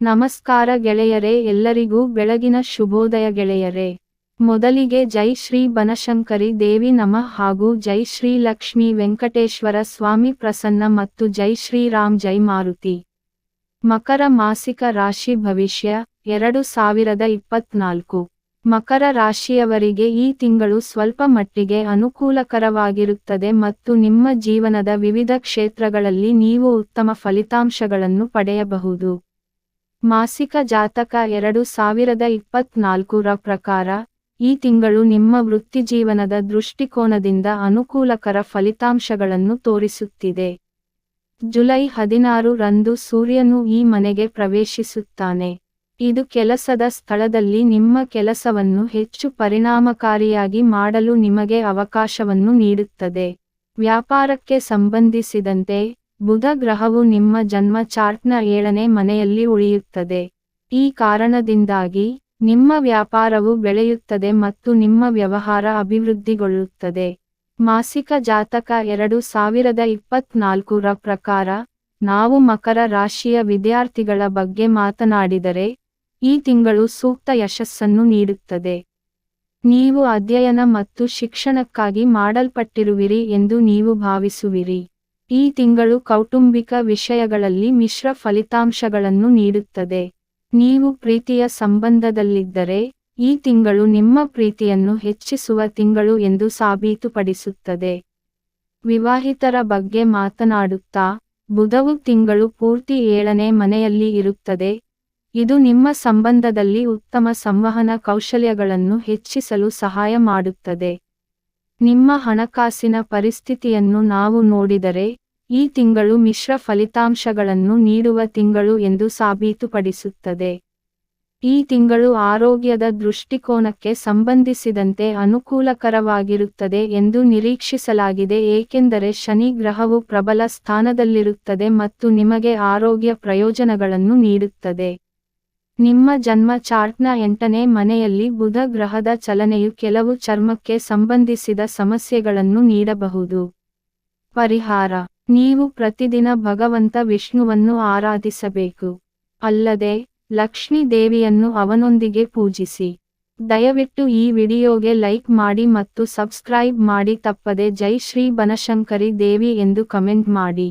ನಮಸ್ಕಾರ ಗೆಳೆಯರೇ, ಎಲ್ಲರಿಗೂ ಬೆಳಗಿನ ಶುಭೋದಯ ಗೆಳೆಯರೇ. ಮೊದಲಿಗೆ ಜೈ ಶ್ರೀ ಬನಶಂಕರಿ ದೇವಿ ನಮ ಹಾಗೂ ಜೈ ಶ್ರೀ ಲಕ್ಷ್ಮೀ ವೆಂಕಟೇಶ್ವರ ಸ್ವಾಮಿ ಪ್ರಸನ್ನ ಮತ್ತು ಜೈ ಶ್ರೀರಾಮ್ ಜೈ ಮಾರುತಿ. ಮಕರ ಮಾಸಿಕ ರಾಶಿ ಭವಿಷ್ಯ, ಎರಡು ಸಾವಿರದ ಇಪ್ಪತ್ನಾಲ್ಕು. ಮಕರ ರಾಶಿಯವರಿಗೆ ಈ ತಿಂಗಳು ಸ್ವಲ್ಪ ಮಟ್ಟಿಗೆ ಅನುಕೂಲಕರವಾಗಿರುತ್ತದೆ ಮತ್ತು ನಿಮ್ಮ ಜೀವನದ ವಿವಿಧ ಕ್ಷೇತ್ರಗಳಲ್ಲಿ ನೀವು ಉತ್ತಮ ಫಲಿತಾಂಶಗಳನ್ನು ಪಡೆಯಬಹುದು. ಮಾಸಿಕ ಜಾತಕ ಎರಡು ಸಾವಿರದ ಇಪ್ಪತ್ನಾಲ್ಕರ ಪ್ರಕಾರ, ಈ ತಿಂಗಳು ನಿಮ್ಮ ವೃತ್ತಿಜೀವನದ ದೃಷ್ಟಿಕೋನದಿಂದ ಅನುಕೂಲಕರ ಫಲಿತಾಂಶಗಳನ್ನು ತೋರಿಸುತ್ತಿದೆ. ಜುಲೈ ಹದಿನಾರು ರಂದು ಸೂರ್ಯನು ಈ ಮನೆಗೆ ಪ್ರವೇಶಿಸುತ್ತಾನೆ. ಇದು ಕೆಲಸದ ಸ್ಥಳದಲ್ಲಿ ನಿಮ್ಮ ಕೆಲಸವನ್ನು ಹೆಚ್ಚು ಪರಿಣಾಮಕಾರಿಯಾಗಿ ಮಾಡಲು ನಿಮಗೆ ಅವಕಾಶವನ್ನು ನೀಡುತ್ತದೆ. ವ್ಯಾಪಾರಕ್ಕೆ ಸಂಬಂಧಿಸಿದಂತೆ ಬುಧ ಗ್ರಹವು ನಿಮ್ಮ ಜನ್ಮ ಚಾರ್ಟ್ನ ಏಳನೇ ಮನೆಯಲ್ಲಿ ಉಳಿಯುತ್ತದೆ. ಈ ಕಾರಣದಿಂದಾಗಿ ನಿಮ್ಮ ವ್ಯಾಪಾರವು ಬೆಳೆಯುತ್ತದೆ ಮತ್ತು ನಿಮ್ಮ ವ್ಯವಹಾರ ಅಭಿವೃದ್ಧಿಗೊಳ್ಳುತ್ತದೆ. ಮಾಸಿಕ ಜಾತಕ ಎರಡು ಸಾವಿರದ ಇಪ್ಪತ್ನಾಲ್ಕರ ಪ್ರಕಾರ, ನಾವು ಮಕರ ರಾಶಿಯ ವಿದ್ಯಾರ್ಥಿಗಳ ಬಗ್ಗೆ ಮಾತನಾಡಿದರೆ, ಈ ತಿಂಗಳು ಸೂಕ್ತ ಯಶಸ್ಸನ್ನು ನೀಡುತ್ತದೆ. ನೀವು ಅಧ್ಯಯನ ಮತ್ತು ಶಿಕ್ಷಣಕ್ಕಾಗಿ ಮಾಡಲ್ಪಟ್ಟಿರುವಿರಿ ಎಂದು ನೀವು ಭಾವಿಸುವಿರಿ. ಈ ತಿಂಗಳು ಕೌಟುಂಬಿಕ ವಿಷಯಗಳಲ್ಲಿ ಮಿಶ್ರ ಫಲಿತಾಂಶಗಳನ್ನು ನೀಡುತ್ತದೆ. ನೀವು ಪ್ರೀತಿಯ ಸಂಬಂಧದಲ್ಲಿದ್ದರೆ, ಈ ತಿಂಗಳು ನಿಮ್ಮ ಪ್ರೀತಿಯನ್ನು ಹೆಚ್ಚಿಸುವ ತಿಂಗಳು ಎಂದು ಸಾಬೀತುಪಡಿಸುತ್ತದೆ. ವಿವಾಹಿತರ ಬಗ್ಗೆ ಮಾತನಾಡುತ್ತಾ, ಬುಧವು ತಿಂಗಳು ಪೂರ್ತಿ ಏಳನೇ ಮನೆಯಲ್ಲಿ ಇರುತ್ತದೆ. ಇದು ನಿಮ್ಮ ಸಂಬಂಧದಲ್ಲಿ ಉತ್ತಮ ಸಂವಹನ ಕೌಶಲ್ಯಗಳನ್ನು ಹೆಚ್ಚಿಸಲು ಸಹಾಯ ಮಾಡುತ್ತದೆ. ನಿಮ್ಮ ಹಣಕಾಸಿನ ಪರಿಸ್ಥಿತಿಯನ್ನು ನಾವು ನೋಡಿದರೆ, ಈ ತಿಂಗಳು ಮಿಶ್ರ ಫಲಿತಾಂಶಗಳನ್ನು ನೀಡುವ ತಿಂಗಳು ಎಂದು ಸಾಬೀತುಪಡಿಸುತ್ತದೆ. ಈ ತಿಂಗಳು ಆರೋಗ್ಯದ ದೃಷ್ಟಿಕೋನಕ್ಕೆ ಸಂಬಂಧಿಸಿದಂತೆ ಅನುಕೂಲಕರವಾಗಿರುತ್ತದೆ ಎಂದು ನಿರೀಕ್ಷಿಸಲಾಗಿದೆ ಏಕೆಂದರೆ ಶನಿ ಗ್ರಹವು ಪ್ರಬಲ ಸ್ಥಾನದಲ್ಲಿರುತ್ತದೆ ಮತ್ತು ನಿಮಗೆ ಆರೋಗ್ಯ ಪ್ರಯೋಜನಗಳನ್ನು ನೀಡುತ್ತದೆ. ನಿಮ್ಮ ಜನ್ಮ ಚಾರ್ಟ್ನ ಎಂಟನೇ ಮನೆಯಲ್ಲಿ ಬುಧ ಗ್ರಹದ ಚಲನೆಯು ಕೆಲವು ಚರ್ಮಕ್ಕೆ ಸಂಬಂಧಿಸಿದ ಸಮಸ್ಯೆಗಳನ್ನು ನೀಡಬಹುದು. ಪರಿಹಾರ. ನೀವು ಪ್ರತಿದಿನ ಭಗವಂತ ವಿಷ್ಣುವನ್ನು ಆರಾಧಿಸಬೇಕು. ಅಲ್ಲದೆ, ಲಕ್ಷ್ಮೀ ದೇವಿಯನ್ನು ಅವನೊಂದಿಗೆ ಪೂಜಿಸಿ. ದಯವಿಟ್ಟು ಈ ವಿಡಿಯೋಗೆ ಲೈಕ್ ಮಾಡಿ ಮತ್ತು ಸಬ್ಸ್ಕ್ರೈಬ್ ಮಾಡಿ ತಪ್ಪದೆ ಜೈ ಶ್ರೀ ಬನಶಂಕರಿ ದೇವಿ ಎಂದು ಕಮೆಂಟ್ ಮಾಡಿ.